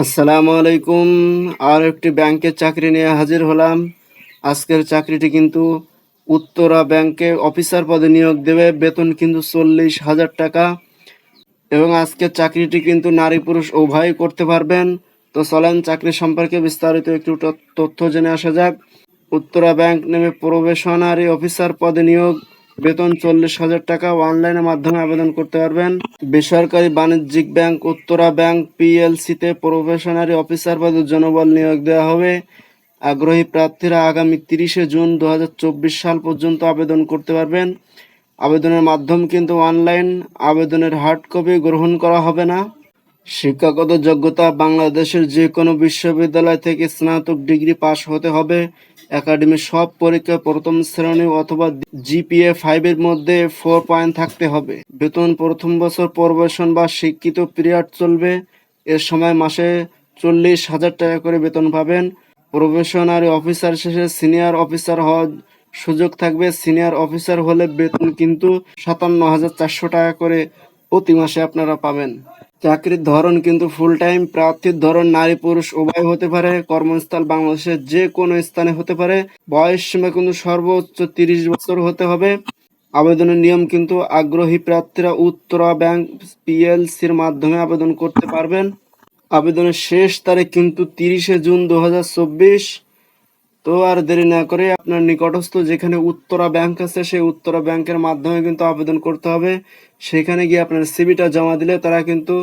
আসসালামু আলাইকুম। আর একটি ব্যাংকের চাকরি নিয়ে হাজির হলাম। আজকের চাকরিটি কিন্তু উত্তরা ব্যাংকে অফিসার পদে নিয়োগ দেবে। বেতন কিন্তু চল্লিশ হাজার টাকা। এবং আজকের চাকরিটি কিন্তু নারী পুরুষ উভয় করতে পারবেন। তো চলেন চাকরি সম্পর্কে বিস্তারিত একটু তথ্য জেনে আসা যাক। উত্তরা ব্যাংক নেমে প্রবেশনারি অফিসার পদে নিয়োগ বেতন চল্লিশ হাজার টাকা অনলাইনের মাধ্যমে আবেদন করতে পারবেন। বেসরকারি বাণিজ্যিক ব্যাংক, উত্তরা ব্যাংক, পিএলসিতে প্রফেশনারি অফিসার পদে জনবল নিয়োগ দেওয়া হবে। আগ্রহী প্রার্থীরা আগামী তিরিশে জুন দু হাজার চব্বিশ সাল পর্যন্ত আবেদন করতে পারবেন। আবেদনের মাধ্যম কিন্তু অনলাইন, আবেদনের হার্ড কপি গ্রহণ করা হবে না। শিক্ষাগত যোগ্যতা বাংলাদেশের যে কোনো বিশ্ববিদ্যালয় থেকে স্নাতক ডিগ্রি পাশ হতে হবে। একাডেমির সব পরীক্ষা প্রথম শ্রেণি অথবা জিপিএ ফাইভের মধ্যে ফোর পয়েন্ট থাকতে হবে। বেতন প্রথম বছর প্রবেশন বা শিক্ষিত পিরিয়ড চলবে। এর সময় মাসে চল্লিশ হাজার টাকা করে বেতন পাবেন। প্রবেশনারি অফিসার শেষে সিনিয়র অফিসার হওয়ার সুযোগ থাকবে। সিনিয়র অফিসার হলে বেতন কিন্তু সাতান্ন হাজার চারশো টাকা করে প্রতি মাসে আপনারা পাবেন। চাকরির ধরন কিন্তু ফুল টাইম প্রার্থীর ধরন নারী পুরুষ উভয় হতে পারে, কর্মস্থল বাংলাদেশের যে কোনো স্থানে হতে পারে। বয়স সীমা কিন্তু সর্বোচ্চ তিরিশ বছর হতে হবে। আবেদনের নিয়ম কিন্তু আগ্রহী প্রার্থীরা উত্তরা ব্যাংক পিএলসির মাধ্যমে আবেদন করতে পারবেন। আবেদনের শেষ তারিখ কিন্তু তিরিশে জুন দু হাজার চব্বিশ। তো আর দেরি না করে আপনার নিকটস্থ যেখানে উত্তরা ব্যাংক আছে, সেই উত্তরা ব্যাংকের মাধ্যমে কিন্তু আবেদন করতে হবে। সেখানে গিয়ে আপনার সিবিটা জমা দিলে তারা কিন্তু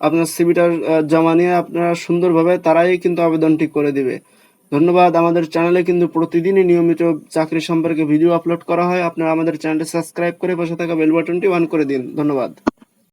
আপনার সিবিটা জমা নিয়ে আপনারা সুন্দরভাবে তারাই কিন্তু আবেদনটি করে দিবে। ধন্যবাদ। আমাদের চ্যানেলে কিন্তু প্রতিদিনই নিয়মিত চাকরি সম্পর্কে ভিডিও আপলোড করা হয়। আপনারা আমাদের চ্যানেলটি সাবস্ক্রাইব করে পাশে থাকা বেল বাটনটি অন করে দিন। ধন্যবাদ।